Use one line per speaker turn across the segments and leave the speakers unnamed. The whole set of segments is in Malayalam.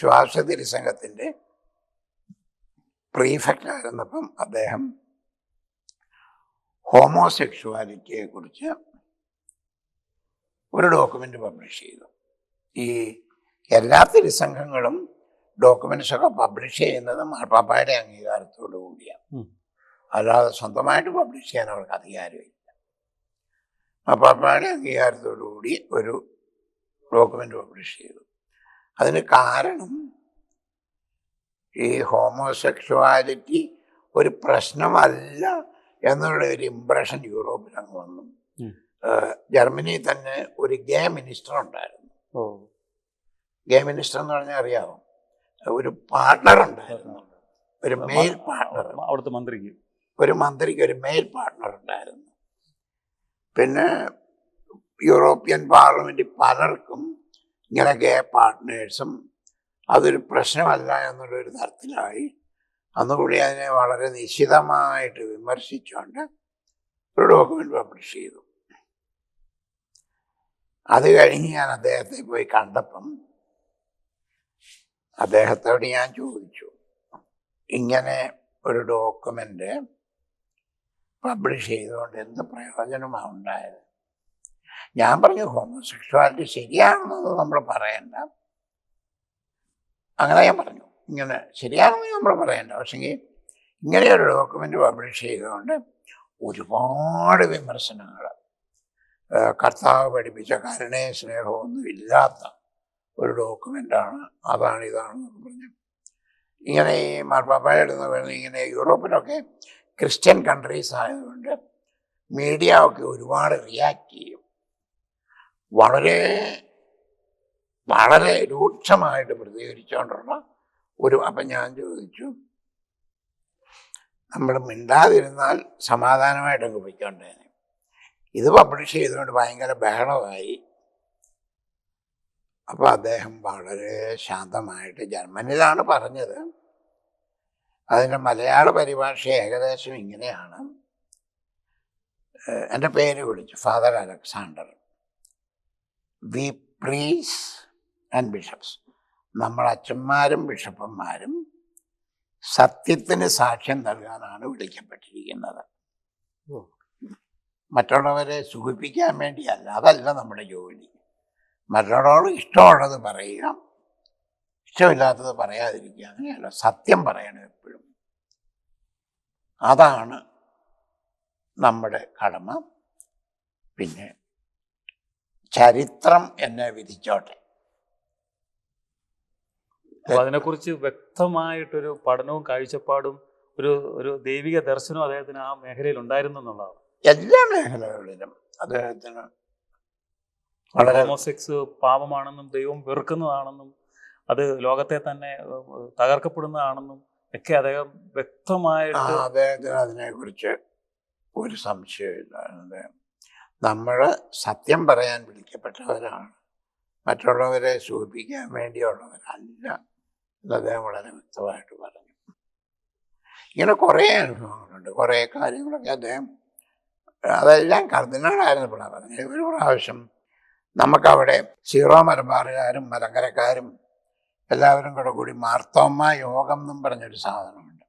വിശ്വാസ തിരുസംഘത്തിന്റെ പ്രീഫെക്റ്റ് ആയിരുന്നപ്പം അദ്ദേഹം ഹോമോസെക്ഷുവാലിറ്റിയെ കുറിച്ച് ഒരു ഡോക്യുമെന്റ് പബ്ലിഷ് ചെയ്തു. ഈ എല്ലാ തിരുസംഘങ്ങളും ഡോക്യുമെന്റ്സ് ഒക്കെ പബ്ലിഷ് ചെയ്യുന്നത് മാർപ്പാപ്പായുടെ അംഗീകാരത്തോടു കൂടിയാണ്. അല്ലാതെ സ്വന്തമായിട്ട് പബ്ലിഷ് ചെയ്യാൻ അവർക്ക് അധികാരമില്ല. മാർപ്പാപ്പായുടെ അംഗീകാരത്തോടു കൂടി ഒരു ഡോക്യുമെന്റ് പബ്ലിഷ് ചെയ്തു. അതിന് കാരണം ഈ ഹോമോസെക്ഷുവാലിറ്റി ഒരു പ്രശ്നമല്ല എന്നുള്ള ഒരു ഇമ്പ്രഷൻ യൂറോപ്പിൽ അങ്ങ് വന്നു. ജർമ്മനി തന്നെ ഒരു ഗേ മിനിസ്റ്റർ ഉണ്ടായിരുന്നു. ഗേ മിനിസ്റ്റർ എന്ന് പറഞ്ഞാൽ അറിയാമോ ഒരു പാർട്ണർ ഉണ്ടായിരുന്നു. ഒരു മെയിൽ പാർട്ണർ
അവിടുത്തെ മന്ത്രിക്ക്.
ഒരു മന്ത്രിക്ക് ഒരു മെയിൽ പാർട്ണർ ഉണ്ടായിരുന്നു. പിന്നെ യൂറോപ്യൻ പാർലമെന്റ് പലർക്കും ഇങ്ങനെ ഗേ പാർട്ട്നേഴ്സും അതൊരു പ്രശ്നമല്ല എന്നുള്ളൊരു തരത്തിലായി. അന്നുകൂടി അതിനെ വളരെ നിശിതമായിട്ട് വിമർശിച്ചുകൊണ്ട് ഒരു ഡോക്യുമെന്റ് പബ്ലിഷ് ചെയ്തു. അത് കഴിഞ്ഞ് ഞാൻ അദ്ദേഹത്തെ പോയി കണ്ടപ്പം അദ്ദേഹത്തോട് ഞാൻ ചോദിച്ചു ഇങ്ങനെ ഒരു ഡോക്യുമെന്റ് പബ്ലിഷ് ചെയ്തുകൊണ്ട് എന്ത് പ്രയോജനമാണ് ഉണ്ടായത്? ഞാൻ പറഞ്ഞു ഹോമോസെക്ഷുവാലിറ്റി ശരിയാണെന്നത് നമ്മൾ പറയണ്ട. അങ്ങനെ ഞാൻ പറഞ്ഞു ഇങ്ങനെ ശരിയാണെന്ന് നമ്മൾ പറയണ്ട. പക്ഷെങ്കിൽ ഇങ്ങനെയൊരു ഡോക്യുമെന്റ് പബ്ലിഷ് ചെയ്തുകൊണ്ട് ഒരുപാട് വിമർശനങ്ങൾ കർത്താവ് പഠിപ്പിച്ച കരുണയ സ്നേഹമൊന്നും ഇല്ലാത്ത ഒരു ഡോക്യുമെന്റാണ് അതാണ് ഇതാണെന്ന് പറഞ്ഞു. ഇങ്ങനെ ഈ മാർപ്പാപ്പായുടെ പറഞ്ഞു ഇങ്ങനെ യൂറോപ്പിലൊക്കെ ക്രിസ്ത്യൻ കൺട്രീസ് ആയതുകൊണ്ട് മീഡിയ ഒക്കെ ഒരുപാട് റിയാക്ട് ചെയ്യും. വളരെ വളരെ രൂക്ഷമായിട്ട് പ്രതികരിച്ചുകൊണ്ടുള്ള ഒരു അപ്പം ഞാൻ ചോദിച്ചു നമ്മൾ മിണ്ടാതിരുന്നാൽ സമാധാനമായിട്ടൊക്കെ പൊയ്ക്കൊണ്ടേനെ ഇത് പബ്ലിഷ് ചെയ്തുകൊണ്ട് ഭയങ്കര ബഹളമായി. അപ്പോൾ അദ്ദേഹം വളരെ ശാന്തമായിട്ട് ജർമ്മനിയിലാണ് പറഞ്ഞത്. അതിന്റെ മലയാള പരിഭാഷ ഏകദേശം ഇങ്ങനെയാണ്. എന്റെ പേര് വിളിച്ചു father Alexander we priests and bishops നമ്മൾ അച്ഛന്മാരും ബിഷപ്പന്മാരും സത്യത്തിന് സാക്ഷ്യം നൽകാനാണ് വിളിക്കപ്പെട്ടിരിക്കുന്നത്. മറ്റുള്ളവരെ സുഖിപ്പിക്കാൻ വേണ്ടിയല്ല അതല്ല നമ്മുടെ ജോലി. മറ്റുള്ളവരോട് ഇഷ്ടമുള്ളത് പറയുക ഇഷ്ടമില്ലാത്തത് പറയാതിരിക്കുക അങ്ങനെയല്ല സത്യം പറയണം എപ്പോഴും. അതാണ് നമ്മുടെ കടമ. പിന്നെ ചരിത്രം എന്നെ വിധിച്ചോട്ടെ.
അതിനെക്കുറിച്ച് വ്യക്തമായിട്ടൊരു പഠനവും കാഴ്ചപ്പാടും ഒരു ഒരു ദൈവിക ദർശനവും അദ്ദേഹത്തിന് ആ മേഖലയിൽ ഉണ്ടായിരുന്നു എന്നുള്ളതാണ്.
എല്ലാ മേഖലകളിലും അദ്ദേഹത്തിന്
ഹോമോസെക്സ് പാപമാണെന്നും ദൈവം വെറുക്കുന്നതാണെന്നും അത് ലോകത്തെ തന്നെ തകർക്കപ്പെടുന്നതാണെന്നും ഒക്കെ അദ്ദേഹം വ്യക്തമായിട്ട്
അദ്ദേഹത്തിന് അതിനെക്കുറിച്ച് ഒരു സംശയമില്ല അദ്ദേഹം നമ്മൾ സത്യം പറയാൻ വിളിക്കപ്പെട്ടവരാണ്. മറ്റുള്ളവരെ സൂചിപ്പിക്കാൻ വേണ്ടിയുള്ളവരല്ല എന്ന് അദ്ദേഹം വളരെ വ്യക്തമായിട്ട് പറഞ്ഞു. ഇങ്ങനെ കുറേ അനുഭവങ്ങളുണ്ട്. കുറേ കാര്യങ്ങളൊക്കെ അദ്ദേഹം അതെല്ലാം കർദിനാളായിരുന്നപ്പോഴാണ് പറഞ്ഞത്. ഒരു പ്രാവശ്യം നമുക്കവിടെ സീറോ മലബാറുകാരും മലങ്കരക്കാരും എല്ലാവരും കൂടെ കൂടി മാർത്തോമ്മ യോഗം എന്നും പറഞ്ഞൊരു സാധനമുണ്ട്.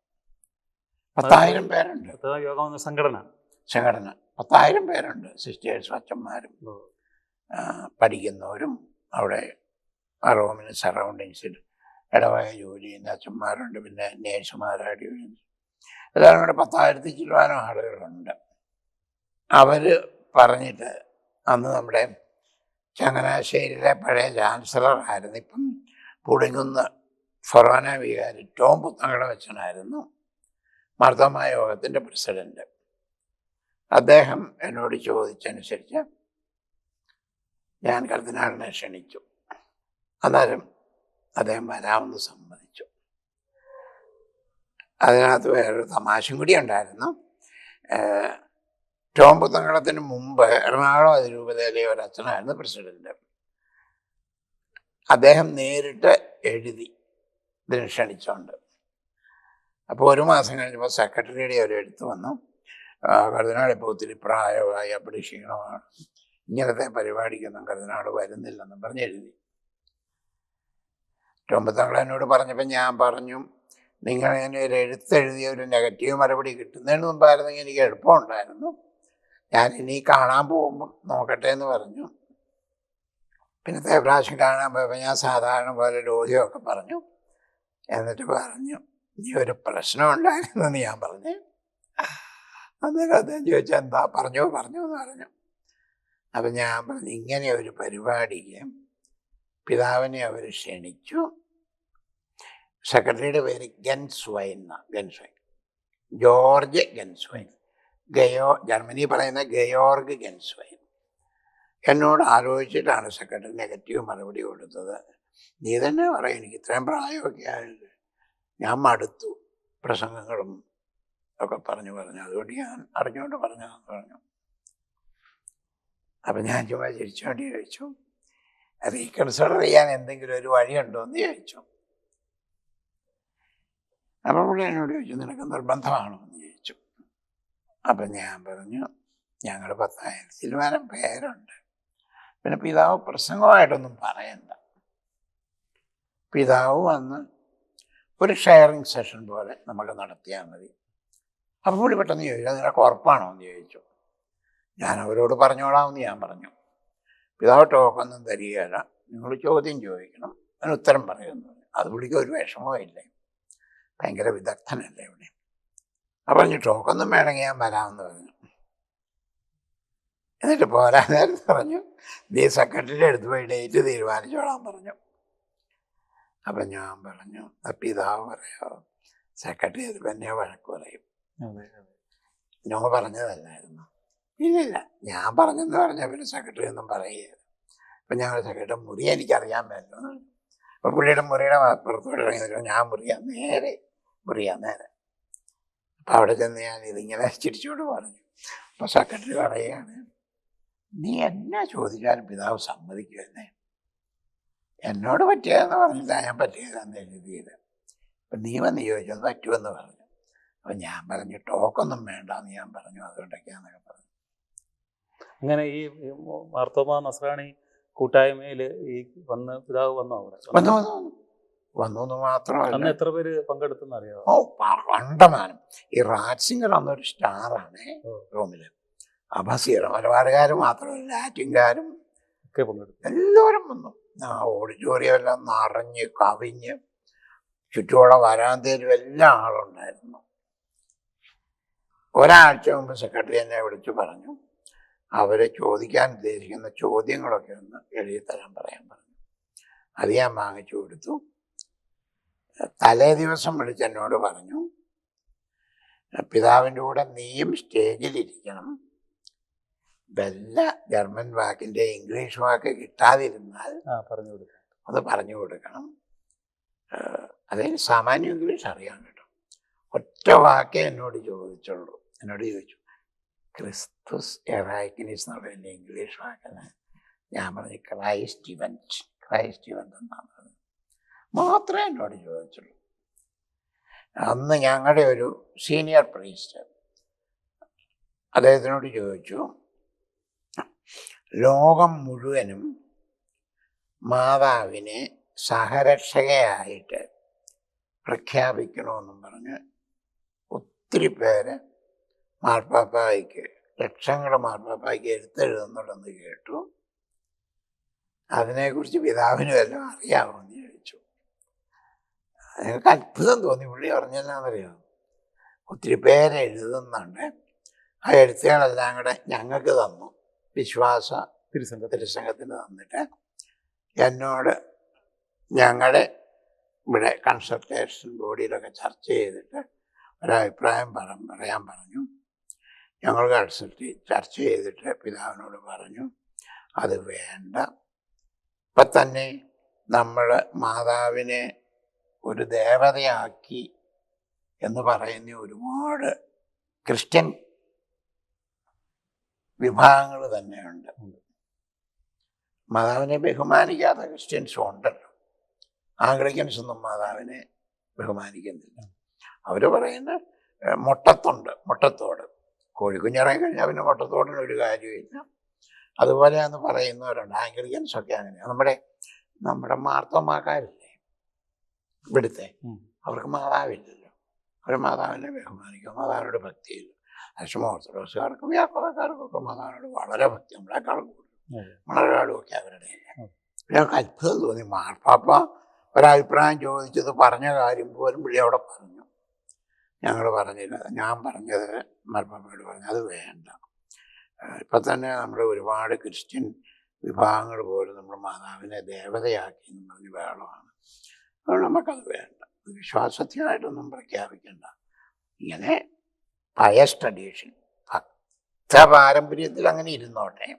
പത്തായിരം പേരുണ്ട്.
യോഗം സംഘടന.
സംഘടന. പത്തായിരം പേരുണ്ട്. സിസ്റ്റേഴ്സും അച്ഛന്മാരും പഠിക്കുന്നവരും അവിടെ ആ റൂമിന് സറൗണ്ടിങ്സിൽ ഇടവക ജോലി ചെയ്യുന്ന അച്ഛന്മാരുണ്ട്. പിന്നെ നേഴ്സുമാരായിട്ട് ജോലി എല്ലാവരും കൂടെ പത്തായിരത്തി ചില്ലുവാനും ആളുകളുണ്ട്. അവർ പറഞ്ഞിട്ട് അന്ന് നമ്മുടെ ചങ്ങനാശ്ശേരിയിലെ പഴയ ചാൻസലർ ആയിരുന്നു. ഇപ്പം പുളിങ്ങുന്ന് ഫൊറോന വികാരി ടോം പുത്തങ്കട വെച്ചനായിരുന്നു മർദ്ദമായ യോഗത്തിന്റെ പ്രസിഡന്റ്. അദ്ദേഹം എന്നോട് ചോദിച്ചനുസരിച്ച് ഞാൻ കർദിനാളിനെ ക്ഷണിച്ചു. അന്നേരം അദ്ദേഹം വരാമെന്ന് സമ്മതിച്ചു. അതിനകത്ത് വേറൊരു തമാശയും കൂടി ഉണ്ടായിരുന്നു. ടോം പുത്തങ്കടത്തിന് മുമ്പ് എറണാകുളം അതിരൂപതയിലെ ഒരു അച്ഛനായിരുന്നു പ്രസിഡന്റ്. അദ്ദേഹം നേരിട്ട് എഴുതി ഇതിന് ക്ഷണിച്ചോണ്ട്. അപ്പോൾ ഒരു മാസം കഴിഞ്ഞപ്പോൾ സെക്രട്ടറിയുടെ ഒരു എഴുത്ത് വന്നു. ആ, കർദിനാൾ ഇപ്പോൾ ഒത്തിരി പ്രായമായി അപ്പടി ക്ഷീണമാണ്. ഇങ്ങനത്തെ പരിപാടിക്കൊന്നും കരുതനാട് വരുന്നില്ലെന്നും പറഞ്ഞ് എഴുതി ടോമ്പത്തങ്ങൾ എന്നോട് പറഞ്ഞപ്പോൾ ഞാൻ പറഞ്ഞു നിങ്ങൾ ഒരു എഴുത്തെഴുതിയ ഒരു നെഗറ്റീവ് മറുപടി കിട്ടുന്നതിന് മുമ്പായിരുന്നെങ്കിൽ എനിക്ക് എളുപ്പമുണ്ടായിരുന്നു. ഞാൻ ഇനി കാണാൻ പോകുമ്പം നോക്കട്ടെ എന്ന് പറഞ്ഞു പിന്നത്തെ പ്രാവശ്യം കാണാൻ പോയപ്പോൾ ഞാൻ സാധാരണ പോലെ ലോഹ്യമൊക്കെ പറഞ്ഞു. എന്നിട്ട് പറഞ്ഞു ഈ ഒരു പ്രശ്നം ഉണ്ടായിരുന്നെന്ന് ഞാൻ പറഞ്ഞു. അന്നേരം അദ്ദേഹം ചോദിച്ചാൽ എന്താ പറഞ്ഞു പറഞ്ഞു എന്ന് പറഞ്ഞു. അപ്പം ഞാൻ പറഞ്ഞു ഇങ്ങനെ ഒരു പരിപാടിക്ക് പിതാവിനെ അവർ ക്ഷണിച്ചു. സെക്രട്ടറിയുടെ പേര് ഗൻസ്വൈൻ എന്നാണ് ഗൻസ്വൈൻ. ജോർജ് ഗൻസ്വൈൻ. ഗയോ ജർമ്മനി പറയുന്ന ഗയോർഗ് ഗൻസ്വൈൻ. എന്നോട് ആലോചിച്ചിട്ടാണ് സെക്രട്ടറി നെഗറ്റീവ് മറുപടി കൊടുത്തത്. നീ തന്നെ പറയും എനിക്ക് ഇത്രയും പ്രായമൊക്കെ ആയില്ലേ? ഞാൻ മടുത്തു. പ്രസംഗങ്ങളും ഒക്കെ പറഞ്ഞു പറഞ്ഞു. അതുകൊണ്ട് ഞാൻ അറിഞ്ഞുകൊണ്ട് പറഞ്ഞു പറഞ്ഞു. അപ്പം ഞാൻ ചുമ്മാ ചിരിച്ചുകൊണ്ട് ചോദിച്ചു റീകൺസിഡർ ചെയ്യാൻ എന്തെങ്കിലും ഒരു വഴിയുണ്ടോ എന്ന് ചോദിച്ചു. അപ്പം പുള്ളി എന്നോട് ചോദിച്ചു നിനക്ക് നിർബന്ധമാണോ എന്ന് ചോദിച്ചു. അപ്പം ഞാൻ പറഞ്ഞു ഞങ്ങളുടെ പത്തായിരം തീരുമാനം പേരുണ്ട്. പിന്നെ പിതാവ് പ്രസംഗമായിട്ടൊന്നും പറയണ്ട. പിതാവ് വന്ന് ഒരു ഷെയറിങ് സെഷൻ പോലെ നമുക്ക് നടത്തിയാൽ മതി. അപ്പോൾ പുള്ളി പെട്ടെന്ന് ചോദിച്ചു നിനക്ക് ഉറപ്പാണോ? എന്ന് ചോദിച്ചു. ഞാൻ അവരോട് പറഞ്ഞോളാമെന്ന് ഞാൻ പറഞ്ഞു. പിതാവ് ടോക്കൊന്നും തരികയില്ല. നിങ്ങൾ ചോദ്യം ചോദിക്കണം. അതിന് ഉത്തരം പറയുമെന്ന് പറഞ്ഞു അത് പുള്ളിക്ക് ഒരു വിഷമവും ഇല്ലേ. ഭയങ്കര വിദഗ്ധനല്ലേ ഇവിടെ അപ്പം പറഞ്ഞു ടോക്കൊന്നും വേണമെങ്കിൽ ഞാൻ വരാമെന്ന് പറഞ്ഞു. എന്നിട്ട് പോരാ നേരത്തെ പറഞ്ഞു. നീ സെക്രട്ടറിയുടെ അടുത്ത് പോയി ഡേറ്റ് തീരുമാനിച്ചോളാൻ പറഞ്ഞു. അപ്പം ഞാൻ പറഞ്ഞു പിതാവ് പറയാം. സെക്രട്ടറി അത് തന്നെയാണ് വഴക്ക് പറയും. നോ പറഞ്ഞതല്ലായിരുന്നു? ഇല്ലില്ല. ഞാൻ പറഞ്ഞെന്ന് പറഞ്ഞാൽ പിന്നെ സെക്രട്ടറി ഒന്നും പറയുകയില്ല അപ്പം ഞങ്ങൾ സെക്രട്ടറി മുറി എനിക്കറിയാൻ പറ്റും അപ്പം പുള്ളിയുടെ മുറിയുടെ പുറത്തോട്ട് ഇറങ്ങി ഞാൻ മുറിയാൻ നേരെ മുറിയാൻ നേരെ. അപ്പം അവിടെ ചെന്ന് ഞാൻ ഇതിങ്ങനെ ചിരിച്ചുകൊണ്ട് പറഞ്ഞു. അപ്പം സെക്രട്ടറി പറയുകയാണ് നീ എന്നാ ചോദിച്ചാലും പിതാവ് സമ്മതിക്കുമെന്നേ. എന്നോട് പറ്റിയതെന്ന് പറഞ്ഞില്ല ഞാൻ പറ്റിയതാന്ന് എഴുതിയത്. അപ്പം നീ വന്ന് ചോദിച്ചത് പറ്റുമെന്ന് പറഞ്ഞു. അപ്പം ഞാൻ പറഞ്ഞു ടോക്കൊന്നും വേണ്ടെന്ന് ഞാൻ പറഞ്ഞു അതുകൊണ്ടൊക്കെയാണെന്നൊക്കെ പറഞ്ഞു.
അങ്ങനെ ഈ മാർത്തോമ നസ്രാണി കൂട്ടായ്മയിൽ ഈ വന്ന് പിതാവ് വന്നു അവിടെ?
വന്നു? വന്നു വന്നു എന്ന് മാത്രമല്ല.
അന്ന് എത്ര പേര് പങ്കെടുത്തെന്ന് അറിയാമോ
ഓ കണ്ടമാനം. ഈ റാറ്റ്സിംഗർ അന്നൊരു സ്റ്റാറാണ്
റോമിൽ.
റൂമിൽ അബസീർ മലബാറുകാർ മാത്രമല്ല ലാറ്റിൻകാരും
ഒക്കെ പങ്കെടുത്തു.
എല്ലാവരും വന്നു. ആ ഓഡിറ്റോറിയം എല്ലാം നിറഞ്ഞ് കവിഞ്ഞ് ചുറ്റുമുള്ള വരാന്തയിലും എല്ലാം ആളുണ്ടായിരുന്നു. ഒരാഴ്ച മുമ്പ് സെക്രട്ടറി എന്നെ വിളിച്ചു പറഞ്ഞു. അവരെ ചോദിക്കാൻ ഉദ്ദേശിക്കുന്ന ചോദ്യങ്ങളൊക്കെ ഒന്ന് എഴുതി തരാൻ പറയാൻ പറഞ്ഞു. അത് ഞാൻ വാങ്ങിച്ചു കൊടുത്തു. തലേ ദിവസം വിളിച്ച് എന്നോട് പറഞ്ഞു പിതാവിന്റെ കൂടെ നീയും സ്റ്റേജിലിരിക്കണം വല്ല ജർമ്മൻ വാക്കിന്റെ ഇംഗ്ലീഷ് വാക്ക് കിട്ടാതിരുന്നാൽ
പറഞ്ഞു കൊടുക്കണം
അത് പറഞ്ഞു കൊടുക്കണം. അതായത് അതിന് സാമാന്യ ഇംഗ്ലീഷ് അറിയാൻ കേട്ടോ. ഒറ്റ വാക്കേ എന്നോട് ചോദിച്ചുള്ളൂ. എന്നോട് ചോദിച്ചു ക്രിസ്തുസ് എറാക്കിനിസ് എന്ന് പറയുന്ന ഇംഗ്ലീഷ് വാക്കിന് ഞാൻ പറഞ്ഞു ക്രൈസ്റ്റ് ഇവന്റ് ക്രൈസ്റ്റ് ഇവന്റ് എന്നാണ് പറഞ്ഞത് മാത്രമേ എന്നോട് ചോദിച്ചുള്ളൂ അന്ന് ഞങ്ങളുടെ ഒരു സീനിയർ പ്രീസ്റ്റർ അദ്ദേഹത്തിനോട് ചോദിച്ചു ലോകം മുഴുവനും മാതാവിനെ സഹരക്ഷകയായിട്ട് പ്രഖ്യാപിക്കണമെന്നും പറഞ്ഞ് ഒത്തിരി പേര് മാർപ്പാപ്പായ്ക്ക് ലക്ഷങ്ങൾ മാർപ്പാപ്പായ്ക്ക് എഴുത്തെഴുതുന്നുണ്ടെന്ന് കേട്ടു. അതിനെക്കുറിച്ച് പിതാവിനും എല്ലാം അറിയാമെന്ന് ചോദിച്ചു. ഞങ്ങൾക്ക് അത്ഭുതം തോന്നി പുള്ളി പറഞ്ഞല്ലാന്നറിയാം ഒത്തിരി പേര് എഴുതുന്നുണ്ട്. ആ എഴുത്തുകളെല്ലാം കൂടെ ഞങ്ങൾക്ക് തന്നു. വിശ്വാസ
തിരുസംഘ
തിരുസംഘത്തിന് തന്നിട്ട് എന്നോട് ഞങ്ങളുടെ ഇവിടെ കൺസൾട്ടേഷൻ ബോഡിയിലൊക്കെ ചർച്ച ചെയ്തിട്ട് ഒരഭിപ്രായം പറ പറയാൻ പറഞ്ഞു. ഞങ്ങൾ കൺസൾട്ട് ചർച്ച ചെയ്തിട്ട് പിതാവിനോട് പറഞ്ഞു അത് വേണ്ട. ഇപ്പം തന്നെ നമ്മൾ മാതാവിനെ ഒരു ദേവതയാക്കി എന്ന് പറയുന്ന ഒരുപാട് ക്രിസ്ത്യൻ വിഭാഗങ്ങൾ തന്നെയുണ്ട്. മാതാവിനെ ബഹുമാനിക്കാത്ത ക്രിസ്ത്യൻസും ഉണ്ടല്ലോ. ആംഗ്ലിക്കൻസ് ഒന്നും മാതാവിനെ ബഹുമാനിക്കുന്നില്ല. അവർ പറയുന്ന മുട്ടത്തുണ്ട് മുട്ടത്തോട്. കോഴിക്കുഞ്ഞിറങ്ങി കഴിഞ്ഞാൽ പിന്നെ വട്ടത്തോടിന് ഒരു കാര്യമില്ല അതുപോലെ എന്ന് പറയുന്നവരുണ്ട്. ആംഗ്ലിക്കൻസ് ഒക്കെ അങ്ങനെ നമ്മുടെ നമ്മുടെ മാർത്തോമാക്കാരില്ലേ? ഇവിടുത്തെ. അവർക്ക് മാതാവില്ലല്ലോ. അവർ മാതാവിനെ ബഹുമാനിക്കും. മാതാവിനോട് ഭക്തിയില്ല. അശ്വമ ഓർത്തഡോക്സുകാർക്കും ഒക്കെ മാതാവിനോട് വളരെ ഭക്തി. നമ്മളെക്കാളും കൂടുതൽ. മണർകാടും ഒക്കെ അവരുടെ
പിന്നെ
ഞങ്ങൾക്ക് അത്ഭുതം തോന്നി. മാർപ്പാപ്പ ഒരഭിപ്രായം ചോദിച്ചത് പറഞ്ഞ കാര്യം പോലും പുള്ളി അവിടെ പറഞ്ഞു. ഞങ്ങൾ പറഞ്ഞിരുന്നത് ഞാൻ പറഞ്ഞത് മർമ്മമ്മയോട് പറഞ്ഞു. അത് വേണ്ട. ഇപ്പം തന്നെ നമ്മുടെ ഒരുപാട് ക്രിസ്ത്യൻ വിഭാഗങ്ങൾ പോലും നമ്മൾ മാതാവിനെ ദേവതയാക്കി എന്ന് പറഞ്ഞ് വേളമാണ് അതുകൊണ്ട് നമുക്കത് വേണ്ട. വിശ്വാസത്തിനായിട്ടൊന്നും പ്രഖ്യാപിക്കേണ്ട. ഇങ്ങനെ പയസ് ട്രഡീഷൻ ഭക്ത പാരമ്പര്യത്തിൽ അങ്ങനെ ഇരുന്നോട്ടെ.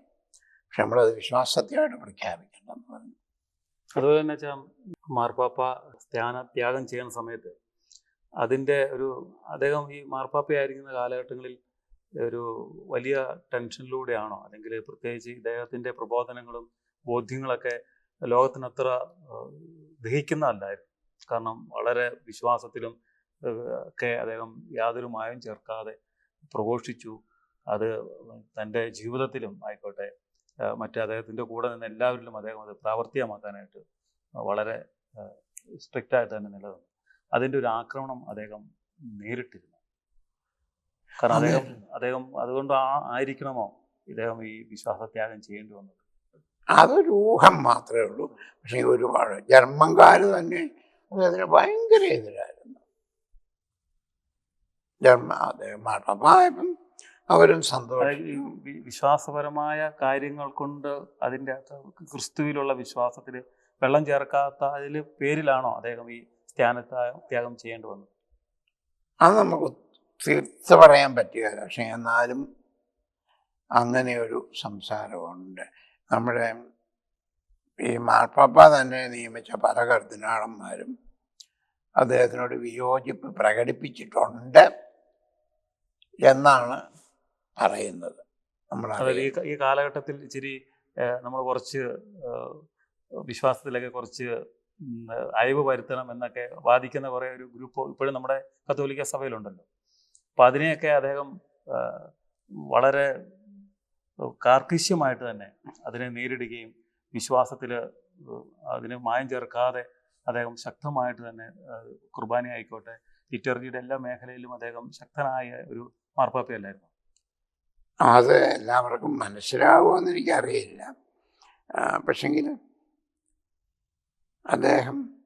പക്ഷെ നമ്മളത് വിശ്വാസത്തിനായിട്ട് പ്രഖ്യാപിക്കേണ്ടെന്ന് പറഞ്ഞു.
അതുപോലെ തന്നെ വെച്ചാൽ മാർപ്പാപ്പ ധ്യാന ത്യാഗം ചെയ്യുന്ന സമയത്ത് അതിന്റെ ഒരു അദ്ദേഹം ഈ മാർപ്പാപ്പയായിരിക്കുന്ന കാലഘട്ടങ്ങളിൽ ഒരു വലിയ ടെൻഷനിലൂടെയാണോ അല്ലെങ്കിൽ പ്രത്യേകിച്ച് ഇദ്ദേഹത്തിന്റെ പ്രബോധനങ്ങളും ബോധ്യങ്ങളൊക്കെ ലോകത്തിനത്ര ദഹിക്കുന്നതല്ലായിരുന്നു? കാരണം വളരെ വിശ്വാസത്തിലും ഒക്കെ അദ്ദേഹം യാതൊരു മായം ചേർക്കാതെ പ്രഘോഷിച്ചു. അത് തന്റെ ജീവിതത്തിലും ആയിക്കോട്ടെ മറ്റേ അദ്ദേഹത്തിന്റെ കൂടെ നിന്ന് എല്ലാവരിലും അദ്ദേഹം അത് പ്രാവർത്തികമാക്കാനായിട്ട് വളരെ സ്ട്രിക്റ്റ് ആയിട്ട് തന്നെ നിലനിന്നു. അതിന്റെ ഒരു ആക്രമണം അദ്ദേഹം നേരിട്ടിരുന്നു. കാരണം അദ്ദേഹം അദ്ദേഹം അതുകൊണ്ട് ആ ആയിരിക്കണമോ ഇദ്ദേഹം ഈ വിശ്വാസത്യാഗം ചെയ്യേണ്ടി വന്നത്?
അതൊരു ഊഹം മാത്രമേ ഉള്ളൂ. പക്ഷേ ഒരുപാട് ജർമ്മൻകാർ തന്നെ അതിന് ഭയങ്കര എതിരായിരുന്നു. ജർമ്മ അദ്ദേഹം മാർപ്പാപ്പായപ്പം അവരും സന്തോഷം
വിശ്വാസപരമായ കാര്യങ്ങൾ കൊണ്ട് അതിന്റെ അകത്ത് ക്രിസ്തുവിലുള്ള വിശ്വാസത്തിൽ വെള്ളം ചേർക്കാത്ത അതിൽ പേരിലാണോ അദ്ദേഹം ഈ ത്യാഗം ചെയ്യേണ്ടി വന്നു.
അത് നമുക്ക് തീർച്ച പറയാൻ പറ്റുകയില്ല പക്ഷേ എന്നാലും അങ്ങനെയൊരു ഒരു സംസാരമുണ്ട്. നമ്മുടെ ഈ മാർപ്പാപ്പ തന്നെ നിയമിച്ച പല കർദിനാളന്മാരും അദ്ദേഹത്തിനോട് വിയോജിപ്പ് പ്രകടിപ്പിച്ചിട്ടുണ്ട് എന്നാണ് പറയുന്നത്. നമ്മൾ
ഈ കാലഘട്ടത്തിൽ ഇച്ചിരി നമ്മൾ കുറച്ച് വിശ്വാസത്തിലൊക്കെ കുറച്ച് അയവ് വരുത്തണം എന്നൊക്കെ വാദിക്കുന്ന കുറേ ഒരു ഗ്രൂപ്പ് ഇപ്പോഴും നമ്മുടെ കത്തോലിക്ക സഭയിലുണ്ടല്ലോ. അപ്പം അതിനെയൊക്കെ അദ്ദേഹം വളരെ കാർക്കശ്യമായിട്ട് തന്നെ അതിനെ നേരിടുകയും വിശ്വാസത്തിൽ അതിന് മായം ചേർക്കാതെ അദ്ദേഹം ശക്തമായിട്ട് തന്നെ കുർബാന ആയിക്കോട്ടെ ലിറ്റർജിയുടെ എല്ലാ മേഖലയിലും അദ്ദേഹം ശക്തനായ ഒരു മാർപ്പാപ്പയല്ലായിരുന്നു?
അത് എല്ലാവർക്കും മനസ്സിലാവുമെന്ന് എനിക്കറിയില്ല. പക്ഷെങ്കിൽ അദ്ദേഹം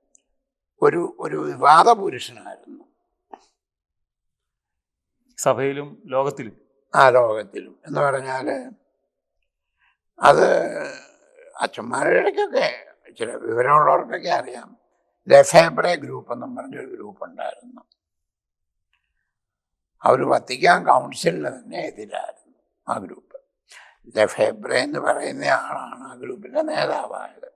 ഒരു ഒരു വിവാദ പുരുഷനായിരുന്നു
സഭയിലും ലോകത്തിലും.
ആ ലോകത്തിലും. എന്ന് പറഞ്ഞാൽ അത് അച്ഛന്മാരുടെ ഇടയ്ക്കൊക്കെ ചില വിവരമുള്ളവർക്കൊക്കെ അറിയാം. ലഫേബ്രെ ഗ്രൂപ്പ് എന്നും പറഞ്ഞൊരു ഗ്രൂപ്പ് ഉണ്ടായിരുന്നു അവർ വത്തിക്കാൻ കൗൺസിലിന് തന്നെ എതിരായിരുന്നു ആ ഗ്രൂപ്പ്. ലഫേബ്രെ എന്ന് പറയുന്ന ആളാണ് ആ ഗ്രൂപ്പിന്റെ നേതാവായത്.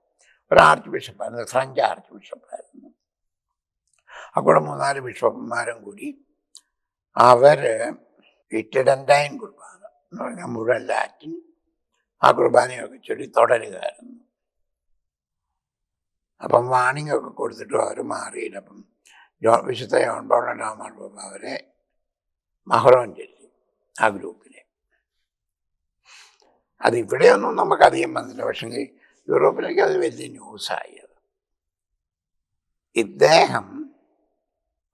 ഒരു ആർച്ച് ബിഷപ്പായിരുന്നു ഫ്രഞ്ച് ആർച്ച് ബിഷപ്പായിരുന്നു അപ്പോൾ മൂന്നാൽ ബിഷപ്പന്മാരും കൂടി അവർ ടിഡന്റൈൻ കുർബാന എന്ന് പറഞ്ഞാൽ മുഴുവൻ ലാറ്റിൻ ആ കുർബാനയൊക്കെ ചൊല്ലി തുടരുകയായിരുന്നു. അപ്പം വാണിംഗ് ഒക്കെ കൊടുത്തിട്ട് അവർ മാറിയില്ല. അപ്പം ജോ വിശുദ്ധ ജോൺ ബോളണ്ടാകുമ്പോൾ അവരെ മഹറോൻ ചൊല്ലി ആ ഗ്രൂപ്പിലെ. അത് ഇവിടെയൊന്നും നമുക്കധികം വന്നില്ല. പക്ഷേ യൂറോപ്പിലേക്ക് അത് വലിയ ന്യൂസായത് ഇദ്ദേഹം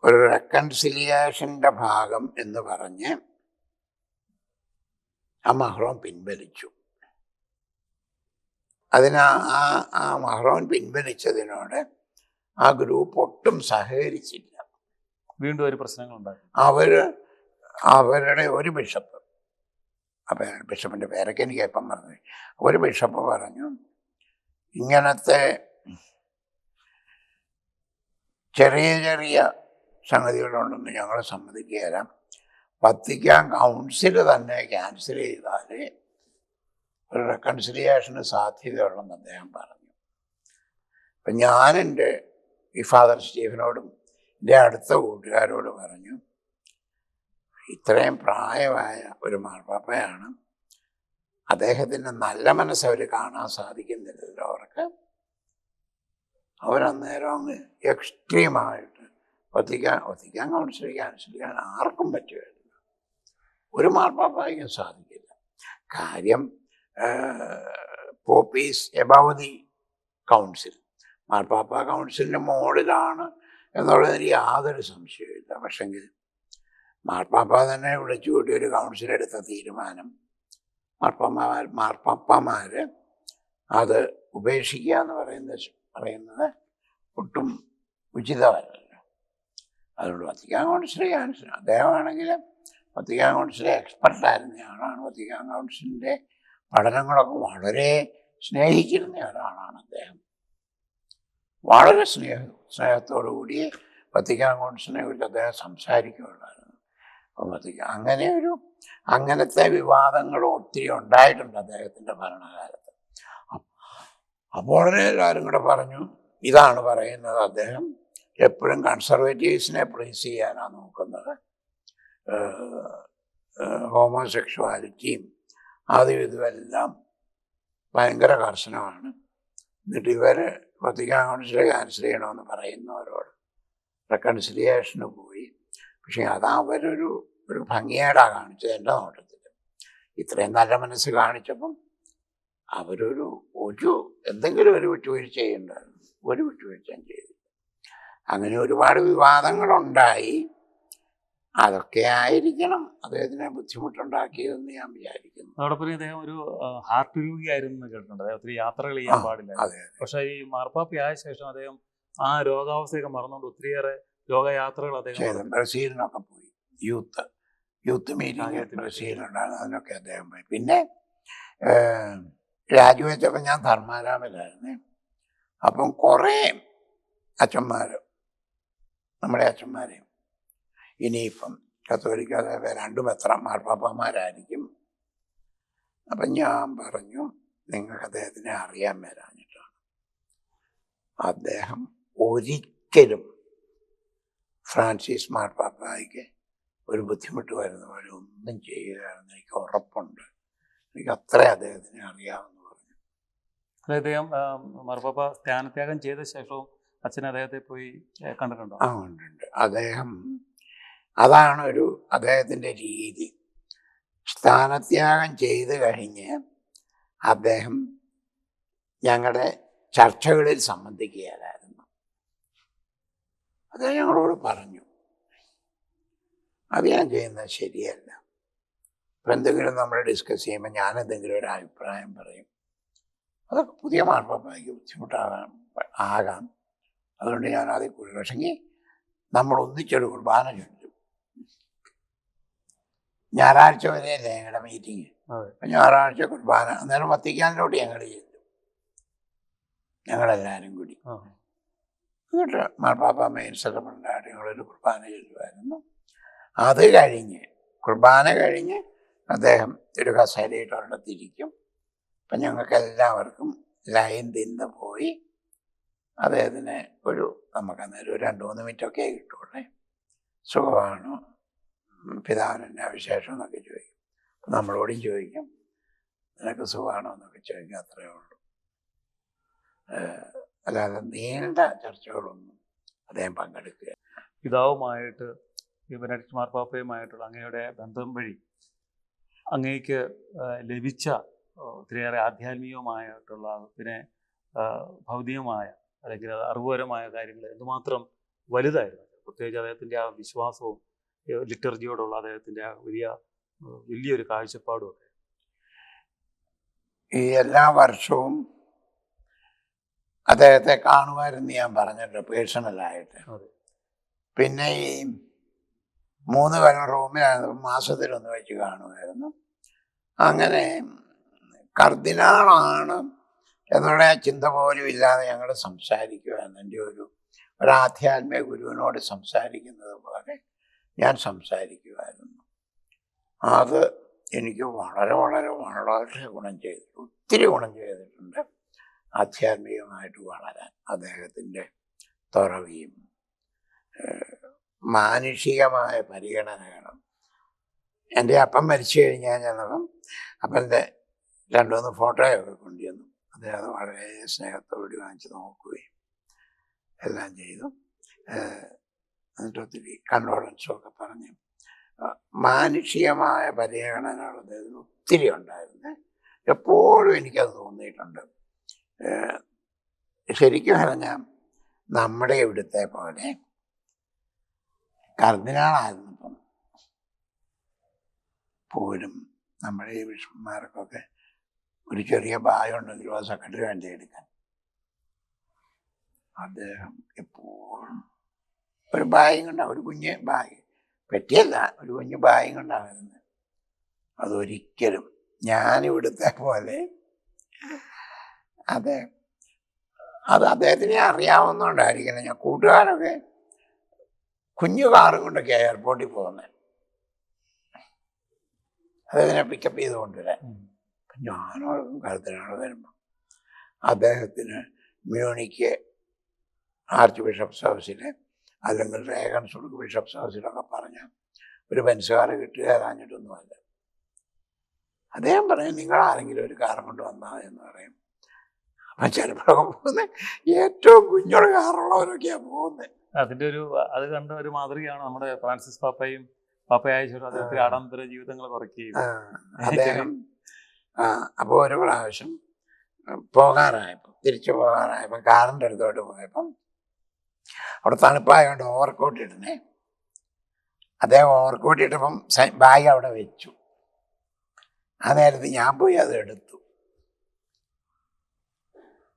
ഒരു റെക്കൺസിലിയേഷന്റെ ഭാഗം എന്ന് പറഞ്ഞ് ആ മഹ്റോം പിൻവലിച്ചു. അതിന് ആ- ആ മഹ്റോൻ പിൻവലിച്ചതിനോട് ആ ഗ്രൂപ്പ് ഒട്ടും സഹകരിച്ചില്ല.
വീണ്ടും ഒരു പ്രശ്നങ്ങളുണ്ടായി
അവർ അവരുടെ ഒരു ബിഷപ്പ് അപ്പം ബിഷപ്പിന്റെ പേരൊക്കെ എനിക്ക് ഇപ്പം പറഞ്ഞു. ഒരു ബിഷപ്പ് പറഞ്ഞു ഇങ്ങനത്തെ ചെറിയ ചെറിയ സംഗതികളുണ്ടെന്ന് ഞങ്ങൾ സമ്മതിക്കുകയില്ല വത്തിക്കാൻ കൗൺസിൽ തന്നെ ക്യാൻസൽ ചെയ്താൽ ഒരു റെക്കൺസിലിയേഷന് സാധ്യതയുള്ളെന്ന് അദ്ദേഹം പറഞ്ഞു. അപ്പം ഞാനെന്റെ ഈ ഫാദർ സ്റ്റീഫനോടും എന്റെ അടുത്ത കൂട്ടുകാരോട് പറഞ്ഞു ഇത്രയും പ്രായമായ ഒരു മാർപ്പാപ്പയാണ് അദ്ദേഹത്തിന്റെ നല്ല മനസ്സ് അവർ കാണാൻ സാധിക്കുന്നില്ലല്ലോ അവർക്ക് അവരന്നേരം അങ്ങ് എക്സ്ട്രീമായിട്ട് ഒത്തിക്കാൻ ഒത്തിക്കാൻ കൗൺസിലിക്കാൻ ക്യാൻസൽ ആർക്കും പറ്റുമായിരുന്നു ഒരു മാർപ്പാപ്പായ്ക്കും സാധിക്കില്ല. കാര്യം പോപ്പീസ് എബവ് ദി കൗൺസിൽ. മാർപ്പാപ്പ കൗൺസിലിന്റെ മുകളിലാണ് എന്നുള്ളതിന് യാതൊരു സംശയമില്ല പക്ഷെങ്കിൽ മാർപ്പാപ്പ തന്നെ വിളിച്ചു കൂട്ടി ഒരു കൗൺസിലെടുത്ത തീരുമാനം മാർപ്പാപ്പമാർ മാർപ്പാപ്പമാർ അത് ഉപേക്ഷിക്കുക എന്ന് പറയുന്നത് പറയുന്നത് ഒട്ടും ഉചിതമല്ലല്ലോ അതുകൊണ്ട് വത്തിക്കാൻ കൗൺസിലെ അദ്ദേഹമാണെങ്കിൽ വത്തിക്കാൻ കൗൺസിലെ എക്സ്പെർട്ടായിരുന്ന ആളാണ്. വത്തിക്കാൻ കൗൺസിലിന്റെ പഠനങ്ങളൊക്കെ വളരെ സ്നേഹിക്കുന്ന ഒരാളാണ് അദ്ദേഹം. വളരെ സ്നേഹ സ്നേഹത്തോടു കൂടി വത്തിക്കാൻ കൗൺസിലിനെ കുറിച്ച് അദ്ദേഹം സംസാരിക്കുകയുള്ളായിരുന്നു അപ്പം വത്തിക്കാൻ അങ്ങനെ ഒരു അങ്ങനത്തെ വിവാദങ്ങളും ഒത്തിരി ഉണ്ടായിട്ടുണ്ട് അദ്ദേഹത്തിന്റെ ഭരണകാലത്ത്. അപ്പോൾ ഉടനെ എല്ലാവരും കൂടെ പറഞ്ഞു ഇതാണ് പറയുന്നത് അദ്ദേഹം. എപ്പോഴും കൺസർവേറ്റീവ്സിനെ പ്ലേസ് ചെയ്യാനാണ് നോക്കുന്നത്. ഹോമോസെക്ഷുവാലിറ്റിയും അതും ഇതുമെല്ലാം ഭയങ്കര കർശനമാണ്. എന്നിട്ട് ഇവർ വത്തിക്കാൻ കൗൺസിലെ ക്യാൻസൽ ചെയ്യണമെന്ന് പറയുന്നവരോട് റെക്കൺസിലിയേഷന് പോയി. പക്ഷേ അത് അവരൊരു ഒരു ഭംഗിയായിട്ടാണ് കാണിച്ചത് എന്റെ നോട്ടത്തിൽ ഇത്രയും നല്ല മനസ്സ് കാണിച്ചപ്പം അവരൊരു ഒരു എന്തെങ്കിലും ഒരു വിട്ടുവീഴ്ച ചെയ്യണ്ടായിരുന്നു ഒരു വിട്ടുവീഴ്ചയും ചെയ്തു അങ്ങനെ ഒരുപാട് വിവാദങ്ങളുണ്ടായി. അതൊക്കെ ആയിരിക്കണം. അദ്ദേഹത്തിന് ബുദ്ധിമുട്ടുണ്ടാക്കിയതെന്ന് ഞാൻ വിചാരിക്കുന്നു.
അതോടൊപ്പം ഇദ്ദേഹം ഒരു ഹാർട്ട് രോഗിയായിരുന്നു കേട്ടിട്ടുണ്ട്. അദ്ദേഹം ഒത്തിരി യാത്രകൾ ചെയ്യാൻ പാടില്ല. പക്ഷേ ഈ മാർപ്പാപ്പി ആയ ശേഷം അദ്ദേഹം ആ രോഗാവസ്ഥയൊക്കെ മറന്നുകൊണ്ട് ഒത്തിരിയേറെ രോഗയാത്രകൾ അദ്ദേഹം
ബ്രസീലിനൊക്കെ പോയി. യൂത്ത്. Youth meeting. ബ്രസീലുണ്ടായിരുന്നു അതിനൊക്കെ അദ്ദേഹം പോയി. പിന്നെ രാജിവെച്ചപ്പോൾ ഞാൻ ധർമാരാമിലായിരുന്നേ അപ്പം കുറേ അച്ഛന്മാർ നമ്മുടെ അച്ഛന്മാരെയും ഇനിയിപ്പം കത്തോലിക്കാതെ രണ്ടും എത്ര മാർപ്പാപ്പന്മാരായിരിക്കും അപ്പം ഞാൻ പറഞ്ഞു നിങ്ങൾക്ക് അദ്ദേഹത്തിനെ അറിയാൻ വരാഞ്ഞിട്ടാണ് അദ്ദേഹം ഒരിക്കലും ഫ്രാൻസിസ് മാർപ്പാപ്പായ്ക്ക് ഒരു ബുദ്ധിമുട്ട് വരുന്ന പോലെ ഒന്നും ചെയ്യുകയാണെന്ന് എനിക്ക് ഉറപ്പുണ്ട്. എനിക്ക് അത്ര അദ്ദേഹത്തിനെ അറിയാമെന്ന്
അദ്ദേഹം ആ, മാർപ്പാപ്പ സ്ഥാനത്യാഗം ചെയ്ത ശേഷവും അച്ഛൻ അദ്ദേഹത്തെ പോയി കണ്ടിട്ടുണ്ടോ?
ആ ഉണ്ട് അദ്ദേഹം അതാണ് ഒരു അദ്ദേഹത്തിന്റെ രീതി. സ്ഥാനത്യാഗം ചെയ്ത് കഴിഞ്ഞ് അദ്ദേഹം ഞങ്ങളുടെ ചർച്ചകളിൽ സംബന്ധിക്കുകയായിരുന്നു അദ്ദേഹം ഞങ്ങളോട് പറഞ്ഞു അത് ഞാൻ ചെയ്യുന്നത് ശരിയല്ല. ഇപ്പം എന്തെങ്കിലും നമ്മൾ ഡിസ്കസ് ചെയ്യുമ്പോൾ ഞാൻ എന്തെങ്കിലും ഒരു അഭിപ്രായം പറയും. അതൊക്കെ പുതിയ മാർപ്പാപ്പായ്ക്ക് ബുദ്ധിമുട്ടാകാം ആകാം. അതുകൊണ്ട് ഞാൻ അതിൽ കൂടി പക്ഷെങ്കിൽ നമ്മൾ ഒന്നിച്ചൊരു കുർബാന ചൊല്ലും. ഞായറാഴ്ച വരെയല്ലേ ഞങ്ങളുടെ മീറ്റിംഗ്. ഞായറാഴ്ച കുർബാന അന്നേരം വത്തിക്കാനിലോട്ട് ഞങ്ങൾ ചെല്ലും. ഞങ്ങളെല്ലാവരും കൂടി. എന്നിട്ട് മാർപ്പാപ്പ മെയിൻ സെലബ്രന്റായിട്ട് ഞങ്ങളൊരു കുർബാന ചൊല്ലുമായിരുന്നു. അത് കഴിഞ്ഞ് കുർബാന കഴിഞ്ഞ് അദ്ദേഹം ഒരു കസേരയിട്ട് ഒരിടത്തിരിക്കും അപ്പം ഞങ്ങൾക്ക് എല്ലാവർക്കും ലൈൻ തിന്ന് പോയി. അദ്ദേഹത്തിന് ഒരു നമുക്ക് അന്നേരം ഒരു രണ്ട് മൂന്ന് മിനിറ്റൊക്കെ കിട്ടുള്ളേ. സുഖമാണോ? പിതാവിനെ വിശേഷം എന്നൊക്കെ ചോദിക്കും. അപ്പം നമ്മളോടും ചോദിക്കും. നിനക്ക് സുഖമാണോ എന്നൊക്കെ ചോദിക്കും അത്രയേ ഉള്ളൂ. അല്ലാതെ നീണ്ട ചർച്ചകളൊന്നും അദ്ദേഹം പങ്കെടുക്കുക.
പിതാവുമായിട്ട് ബെനഡിക്ട് മാർപ്പാപ്പയുമായിട്ടുള്ള അങ്ങയുടെ ബന്ധം വഴി അങ്ങേക്ക് ലഭിച്ച ഒത്തിരിയേറെ ആധ്യാത്മികമായിട്ടുള്ള പിന്നെ ഭൗതികമായ അല്ലെങ്കിൽ അത് അറിവുപരമായ കാര്യങ്ങൾ എന്തുമാത്രം വലുതായിരുന്നു. പ്രത്യേകിച്ച് അദ്ദേഹത്തിന്റെ ആ വിശ്വാസവും ലിറ്റർജിയോടുള്ള അദ്ദേഹത്തിന്റെ ആ വലിയ വലിയൊരു കാഴ്ചപ്പാടും ഒക്കെ.
ഈ എല്ലാ വർഷവും അദ്ദേഹത്തെ കാണുമായിരുന്നു ഞാൻ പറഞ്ഞിട്ട് പേഴ്സണലായിട്ട്. പിന്നെ ഈ മൂന്ന് പേരും റൂമിലായിരുന്നു മാസത്തിലൊന്ന് വെച്ച് കാണുമായിരുന്നു. അങ്ങനെ കർദിനാളാണ് എന്നുള്ള ചിന്ത പോലും ഇല്ലാതെ ഞങ്ങൾ സംസാരിക്കുക എന്റെ ഒരു ഒരു ആധ്യാത്മിക ഗുരുവിനോട് സംസാരിക്കുന്നത് പോലെ ഞാൻ സംസാരിക്കുമായിരുന്നു അത് എനിക്ക് വളരെ വളരെ വളരെ ഗുണം ചെയ്തു ഒത്തിരി ഗുണം ചെയ്തിട്ടുണ്ട്. ആധ്യാത്മികമായിട്ട് വളരാൻ അദ്ദേഹത്തിന്റെ തുറവിയും മാനുഷികമായ പരിഗണനകളും. എന്റെ അപ്പം മരിച്ചു കഴിഞ്ഞാൽ ചെന്നപ്പം അപ്പന്റെ രണ്ടു മൂന്ന് ഫോട്ടോയൊക്കെ കൊണ്ടുവന്നു അദ്ദേഹം വളരെ സ്നേഹത്തോട് വാങ്ങിച്ച് നോക്കുകയും എല്ലാം ചെയ്തു. എന്നിട്ട് ഒത്തിരി കണ്ടോളൻസും പറഞ്ഞു. മാനുഷികമായ പരിഗണനകൾ അദ്ദേഹത്തിന് ഒത്തിരി ഉണ്ടായിരുന്നു. എപ്പോഴും എനിക്കത് തോന്നിയിട്ടുണ്ട്. ശരിക്കും പറഞ്ഞാൽ നമ്മുടെ ഇവിടുത്തെ പോലെ കർദിനാളായിരുന്നപ്പം പോലും നമ്മുടെ ഈ ബിഷപ്പന്മാർക്കൊക്കെ ഒരു ചെറിയ ഉണ്ടെങ്കിലും അത് സെക്രട്ടറി വേണ്ടി എടുക്കാൻ. അദ്ദേഹം എപ്പോഴും ഒരു ബായും കൊണ്ടാണ് ഒരു കുഞ്ഞ് ബായ് പെട്ടിയല്ല ഒരു കുഞ്ഞ് ബായും കൊണ്ടാണ് വരുന്നത് അതൊരിക്കലും ഞാനിവിടുത്തെ പോലെ അതെ അത് അദ്ദേഹത്തിനെ അറിയാവുന്നതുകൊണ്ടായിരിക്കണം ഞാൻ കൂട്ടുകാരൊക്കെ കുഞ്ഞു കാറും കൊണ്ടൊക്കെ എയർപോർട്ടിൽ പോകുന്നത്. അദ്ദേഹത്തിനെ പിക്കപ്പ് ചെയ്ത് കൊണ്ടുവരാൻ ഞാനോർക്കും കരുത്തനാൾ വരുമ്പോൾ അദ്ദേഹത്തിന് മ്യൂണിക്ക് ആർച്ച് ബിഷപ്പ് ഹൗസിൽ അല്ലെങ്കിൽ റേഗൻസുഡ് ബിഷപ്പ് ഹൗസിലൊക്കെ പറഞ്ഞ ഒരു പെൻസുകാർ കിട്ടുക അറിഞ്ഞിട്ടൊന്നുമല്ല അദ്ദേഹം പറയും നിങ്ങൾ ആരെങ്കിലും ഒരു കാർ കൊണ്ട് വന്നാൽ എന്ന് പറയും. അപ്പം ചിലപ്പോഴൊക്കെ പോകുന്നത് ഏറ്റവും കുഞ്ഞുള്ള കാറുള്ളവരൊക്കെയാണ് പോകുന്നത്
അതിന്റെ ഒരു അത് കണ്ട ഒരു മാതൃകയാണ് നമ്മുടെ ഫ്രാൻസിസ് പാപ്പയും പാപ്പയായ ശേഷം
ആ.
ആഡംബര ജീവിതങ്ങൾ കുറയ്ക്കുകയും
അദ്ദേഹം അപ്പോൾ ഒരു പ്രാവശ്യം പോകാറായപ്പോൾ തിരിച്ചു പോകാറായപ്പോൾ കാറിന്റെ അടുത്തോട്ട് പോയപ്പം അവിടെ തണുപ്പായതുകൊണ്ട് ഓവർകോട്ട് ഇടണേ അദ്ദേഹം ഓവർകോട്ട് ഇട്ടപ്പം ബാഗ് അവിടെ വെച്ചു. ആ നേരത്ത് ഞാൻ പോയി അത് എടുത്തു.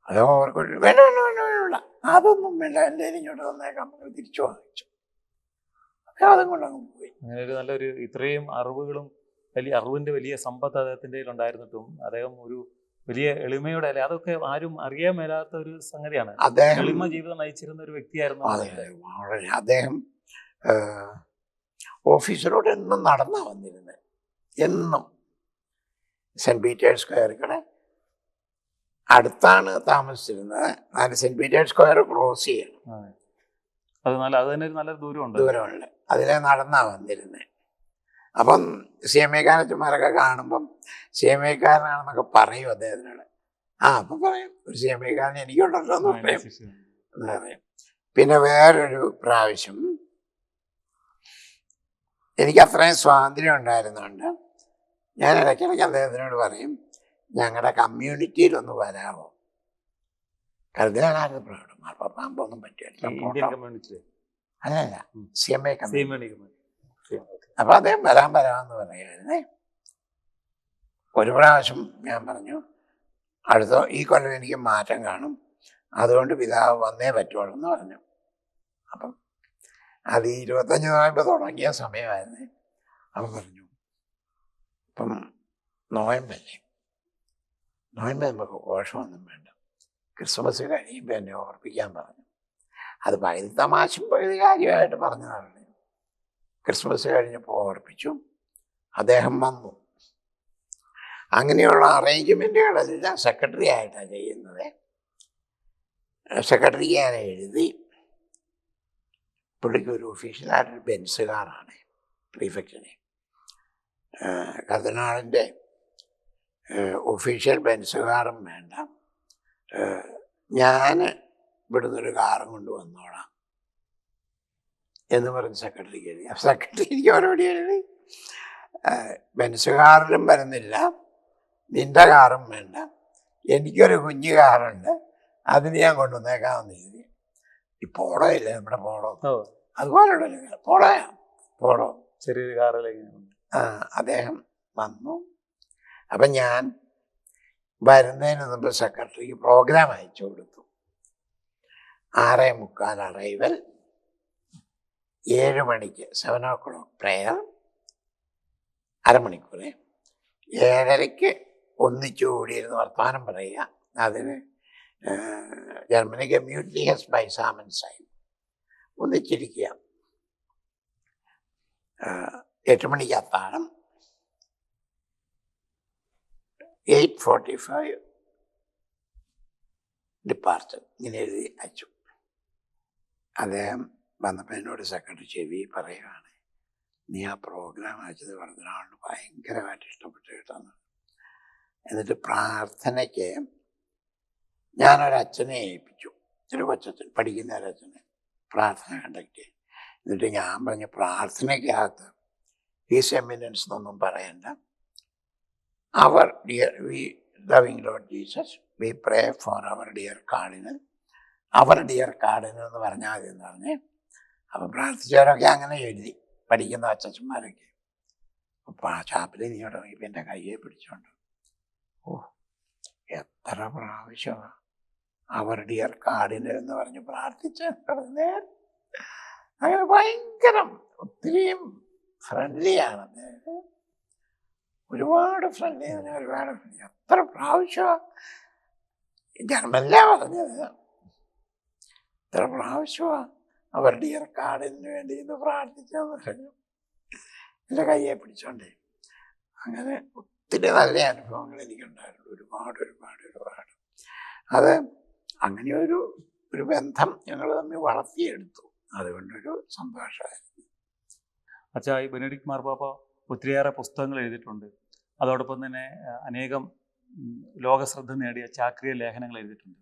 അത് ഓവർകോട്ട് വേണ്ട വേണ്ട വേണ്ട വേണ്ട അതൊന്നും വേണ്ട എന്റെ ഇങ്ങോട്ട് വന്നേക്കാം. തിരിച്ചു വാങ്ങിച്ചു. അദ്ദേഹം അതും കൊണ്ടങ്ങ് പോയി.
നല്ലൊരു ഇത്രയും അറിവുകളും വലിയ അറിവിന്റെ വലിയ സമ്പത്ത് അദ്ദേഹത്തിന്റെ കയ്യിലുണ്ടായിരുന്നിട്ടും അദ്ദേഹം ഒരു വലിയ എളിമയുടെ അല്ലെ? അതൊക്കെ ആരും അറിയാൻ മേലാത്ത ഒരു സംഗതിയാണ്.
അദ്ദേഹം
എളിമ ജീവിതം നയിച്ചിരുന്ന ഒരു വ്യക്തിയായിരുന്നു അദ്ദേഹം.
ഓഫീസറോട് ഓഫീസിലൂടെ എന്നും നടന്നാ വന്നിരുന്നത് എന്നും. സെന്റ് പീറ്റേഴ്സ് സ്ക്വയറിക്കടെ അടുത്താണ് താമസിച്ചിരുന്നത്. നാല് സെന്റ് പീറ്റേഴ്സ് സ്ക്വയർ ക്രോസ് ചെയ്യണം.
അത്. നല്ല അത് തന്നെ ഒരു നല്ല ദൂരമുണ്ട്.
ദൂരമുണ്ട്. അതിലെ നടന്നാ വന്നിരുന്നത് അപ്പം സി എം എക്കാരച്ചന്മാരൊക്കെ കാണുമ്പം സി എം എക്കാരനാണെന്നൊക്കെ പറയും അദ്ദേഹത്തിനോട്. ആ അപ്പം പറയും ഒരു സി എം എക്കാരൻ എനിക്കുണ്ടല്ലോ എന്ന് പറയും. എന്ന് പറയും. പിന്നെ വേറൊരു പ്രാവശ്യം എനിക്ക് അത്രയും സ്വാതന്ത്ര്യം ഉണ്ടായിരുന്നുണ്ട് ഞാൻ ഇടയ്ക്കിടയ്ക്ക് അദ്ദേഹത്തിനോട് പറയും ഞങ്ങളുടെ കമ്മ്യൂണിറ്റിയിലൊന്ന് വരാമോ കരുതലാണ് പ്രകടനം
പറ്റിയല്ല
പറ്റില്ല. അല്ലല്ല. C M A
community.
അപ്പൊ അദ്ദേഹം വരാൻ വരാമെന്ന് പറയുമായിരുന്നേ ഒരു പ്രാവശ്യം ഞാൻ പറഞ്ഞു അടുത്ത ഈ കൊല്ലം എനിക്ക് മാറ്റം കാണും. അതുകൊണ്ട് പിതാവ് വന്നേ പറ്റുള്ളൂ എന്ന് പറഞ്ഞു. അപ്പം അത് ഈ ഇരുപത്തഞ്ച് നോയമ്പ് തുടങ്ങിയ സമയമായിരുന്നേ. അപ്പം പറഞ്ഞു അപ്പം നോയമ്പല്ലേ? നോയമ്പ് നമുക്ക് ഘോഷമൊന്നും വേണ്ട. ക്രിസ്മസ് കഴിയുമ്പോൾ എന്നെ ഓർപ്പിക്കാൻ പറഞ്ഞു. അത് പകുതി തമാശയും പകുതി കാര്യമായിട്ട് പറഞ്ഞതാണ് ക്രിസ്മസ് കഴിഞ്ഞപ്പോൾ ഓർപ്പിച്ചു അദ്ദേഹം വന്നു. അങ്ങനെയുള്ള അറേഞ്ച്മെന്റുകളെല്ലാം സെക്രട്ടറി ആയിട്ടാണ് ചെയ്യുന്നത്. സെക്രട്ടറി ഞാൻ എഴുതി പുള്ളിക്ക് ഒരു ഒഫീഷ്യലായിട്ടൊരു ബെൻസ് കാറാണ് പ്രീഫെക്റ്റിന് ഒഫീഷ്യൽ ബെൻസ് കാറും വേണ്ട. ഞാൻ ഇവിടുന്ന് ഒരു കാറും കൊണ്ടുവന്നോളാം എന്ന് പറഞ്ഞ് സെക്രട്ടറിക്ക് എഴുതി സെക്രട്ടറി എനിക്ക് മറുപടി എഴുതി "ഏഹ്, ബെൻസ് കാറിലും വരുന്നില്ല. നിന്റെ കാറും വേണ്ട. എനിക്കൊരു കുഞ്ഞു കാറുണ്ട്. അതിന് ഞാൻ കൊണ്ടുവന്നേക്കാമെന്ന് എഴുതി ഈ പോളോ ഇല്ലേ നമ്മുടെ പോളോ? അതുപോലെയുള്ള പോളോയാ പോളോ.
ചെറിയൊരു കാറിലേക്ക്
ആ, അദ്ദേഹം വന്നു. അപ്പം ഞാൻ വരുന്നതിന് മുമ്പ് സെക്രട്ടറിക്ക് പ്രോഗ്രാം അയച്ചു കൊടുത്തു. ആറേ മുക്കാൽ അറൈവൽ ഏഴ് മണിക്ക് സെവൻ ഓ ക്ലോക്ക് പ്രെയർ അരമണിക്കൂർ ഏഴരയ്ക്ക് ഒന്നിച്ചു കൂടിയിരുന്ന് വർത്തമാനം പറയുക. അതിന് ജർമ്മനി കമ്മ്യൂണിറ്റി ഹെസ് ബൈ സാമൻ സൈൻ ഒന്നിച്ചിരിക്കുക. എട്ട് മണിക്ക് അത്താഴം. എയ്റ്റ് ഫോർട്ടി ഫൈവ് ഡിപ്പാർച്ചർ ഇങ്ങനെ എഴുതി അയച്ചു. അദ്ദേഹം വന്നപ്പോൾ എന്നോട് സെക്രട്ടറി ചെവി പറയുകയാണ് നീ ആ പ്രോഗ്രാം അയച്ചത് വർദ്ധനാളിന് ഭയങ്കരമായിട്ട് ഇഷ്ടപ്പെട്ടു കേട്ടോന്ന് എന്നിട്ട് പ്രാർത്ഥനയ്ക്ക് ഞാനൊരച്ഛനെ ഏൽപ്പിച്ചു. ഒരു കൊച്ചച്ഛൻ പഠിക്കുന്ന ഒരച്ഛനെ പ്രാർത്ഥന കണ്ടക്ട് ചെയ്യും എന്നിട്ട് ഞാൻ പറഞ്ഞ പ്രാർത്ഥനയ്ക്കകത്ത് ഈ സെമിനൻസ് എന്നൊന്നും പറയണ്ട. Our dear we loving lord Jesus we pray for our dear cardinal our dear cardinal എന്ന് പറഞ്ഞാൽ മതി എന്ന് പറഞ്ഞ് അപ്പം പ്രാർത്ഥിച്ചവരൊക്കെ അങ്ങനെ എഴുതി. പഠിക്കുന്ന അച്ഛന്മാരൊക്കെ അപ്പം ആ ചാപ്പിൽ നീ തുടങ്ങിയപ്പോൾ എന്റെ കയ്യെ പിടിച്ചോണ്ട് ഓ എത്ര പ്രാവശ്യമാണ് അവർ ഡിയർ കാർഡിനൽ എന്ന് പറഞ്ഞ് പ്രാർത്ഥിച്ച അങ്ങനെ ഭയങ്കരം ഒത്തിരിയും ഫ്രണ്ട്ലിയാണ് ഒരുപാട് ഫ്രണ്ട്ലി ഒരുപാട് ഫ്രണ്ട്ലി എത്ര പ്രാവശ്യമാണ് ജർമ്മനില പറഞ്ഞത് എത്ര പ്രാവശ്യമാണ് ഡിയർ കാർഡിന് വേണ്ടി ഇത് പ്രാർത്ഥിച്ചെന്ന് പറഞ്ഞു. എന്റെ കയ്യെ പിടിച്ചോണ്ടേ. അങ്ങനെ ഒത്തിരി നല്ല അനുഭവങ്ങൾ എനിക്കുണ്ടായിരുന്നു. ഒരുപാട് ഒരുപാട് ഒരുപാട്. അത് അങ്ങനെ ഒരു ഒരു ബന്ധം ഞങ്ങൾ തമ്മിൽ വളർത്തിയെടുത്തു. അതുകൊണ്ടൊരു സന്തോഷമായിരുന്നു.
അച്ഛാ ഈ ബെനഡിക് മാർപ്പാപ്പ ഒത്തിരിയേറെ പുസ്തകങ്ങൾ എഴുതിയിട്ടുണ്ട്. അതോടൊപ്പം തന്നെ അനേകം ലോക ലോകശ്രദ്ധ നേടിയ ചാക്രിയ ലേഖനങ്ങൾ എഴുതിയിട്ടുണ്ട്.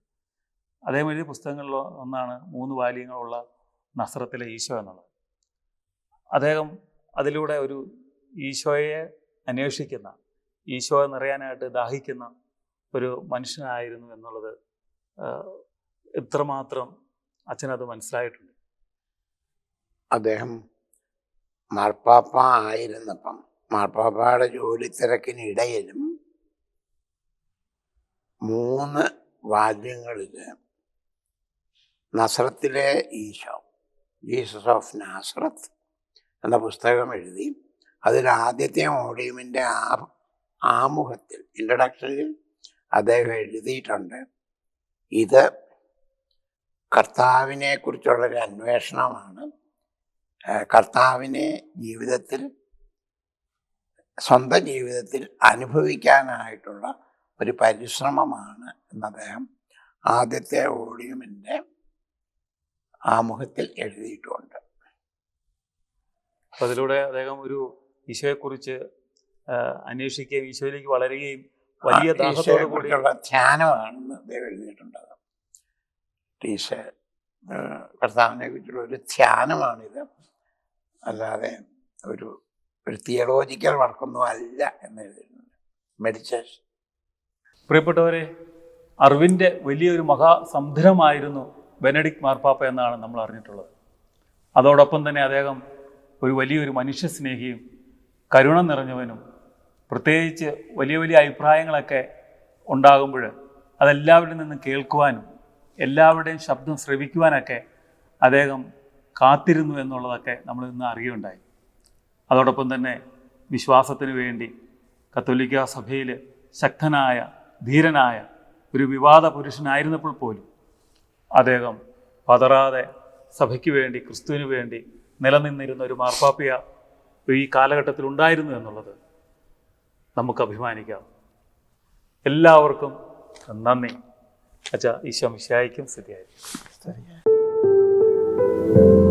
അദ്ദേഹം എഴുതിയ പുസ്തകങ്ങളിൽ ഒന്നാണ് മൂന്ന് വാല്യങ്ങളുള്ള നസ്രത്തിലെ ഈശോ എന്നുള്ളത്. അദ്ദേഹം അതിലൂടെ ഒരു ഈശോയെ അന്വേഷിക്കുന്ന ഈശോയെ നിറയാനായിട്ട് ദാഹിക്കുന്ന ഒരു മനുഷ്യനായിരുന്നു എന്നുള്ളത് ഇത്രമാത്രം അച്ഛനത് മനസ്സിലായിട്ടുണ്ട്.
അദ്ദേഹം മാർപ്പാപ്പ ആയിരുന്നപ്പം മാർപ്പാപ്പയുടെ ജോലി തിരക്കിനിടയിലും മൂന്ന് വാദ്യങ്ങളിൽ നസ്രത്തിലെ ഈശോ ജീസസ് ഓഫ് നാസ്രത്ത് എന്ന പുസ്തകം എഴുതി. അതിൽ ആദ്യത്തെ ഓഡിയമിന്റെ ആ ആമുഖത്തിൽ ഇൻട്രഡക്ഷനിൽ അദ്ദേഹം എഴുതിയിട്ടുണ്ട്. ഇത് കർത്താവിനെ കുറിച്ചുള്ളൊരു അന്വേഷണമാണ്. കർത്താവിനെ ജീവിതത്തിൽ സ്വന്തം ജീവിതത്തിൽ അനുഭവിക്കാനായിട്ടുള്ള ഒരു പരിശ്രമമാണ് എന്ന് അദ്ദേഹം ആദ്യത്തെ ഓഡിയമിന്റെ ആമുഖത്തിൽ എഴുതിയിട്ടുണ്ട്.
അപ്പം അതിലൂടെ അദ്ദേഹം ഒരു ഈശോയെക്കുറിച്ച് അന്വേഷിക്കുകയും ഈശോയിലേക്ക് വളരുകയും വലിയ ദാഹത്തോടു കൂടി
ധ്യാനമാണെന്ന് അദ്ദേഹം എഴുതിയിട്ടുണ്ട് ടീച്ചർ കർത്താവിനെ കുറിച്ചുള്ള ഒരു ധ്യാനമാണിത്. അല്ലാതെ ഒരു ഒരു തിയോളജിക്കൽ വർക്കൊന്നും അല്ല എന്ന് എഴുതിയിട്ടുണ്ട്. മെഡിറ്റേഷൻ
പ്രിയപ്പെട്ടവരെ അറിവിന്റെ വലിയൊരു മഹാസമുദ്രമായിരുന്നു ബെനഡിക് മാർപ്പാപ്പ എന്നാണ് നമ്മൾ അറിഞ്ഞിട്ടുള്ളത്. അതോടൊപ്പം തന്നെ അദ്ദേഹം ഒരു വലിയൊരു മനുഷ്യസ്നേഹിയും കരുണ നിറഞ്ഞവനും പ്രത്യേകിച്ച് വലിയ വലിയ അഭിപ്രായങ്ങളൊക്കെ ഉണ്ടാകുമ്പോൾ അതെല്ലാവരിൽ നിന്നും കേൾക്കുവാനും എല്ലാവരുടെയും ശബ്ദം ശ്രവിക്കുവാനൊക്കെ അദ്ദേഹം കാത്തിരുന്നു എന്നുള്ളതൊക്കെ നമ്മൾ ഇന്ന് അറിയുണ്ടായി അതോടൊപ്പം തന്നെ വിശ്വാസത്തിന് വേണ്ടി കത്തോലിക്ക സഭയിൽ ശക്തനായ ധീരനായ ഒരു വിവാദ പുരുഷനായിരുന്നപ്പോൾ പോലും അദ്ദേഹം പതറാതെ സഭയ്ക്ക് വേണ്ടി ക്രിസ്തുവിന് വേണ്ടി നിലനിന്നിരുന്ന ഒരു മാർപ്പാപ്പിയ ഈ കാലഘട്ടത്തിൽ ഉണ്ടായിരുന്നു എന്നുള്ളത് നമുക്ക് അഭിമാനിക്കാം. എല്ലാവർക്കും നന്ദി. അച്ഛാ ഈശോ മിശായിക്കും സ്ഥിതിയായിരിക്കും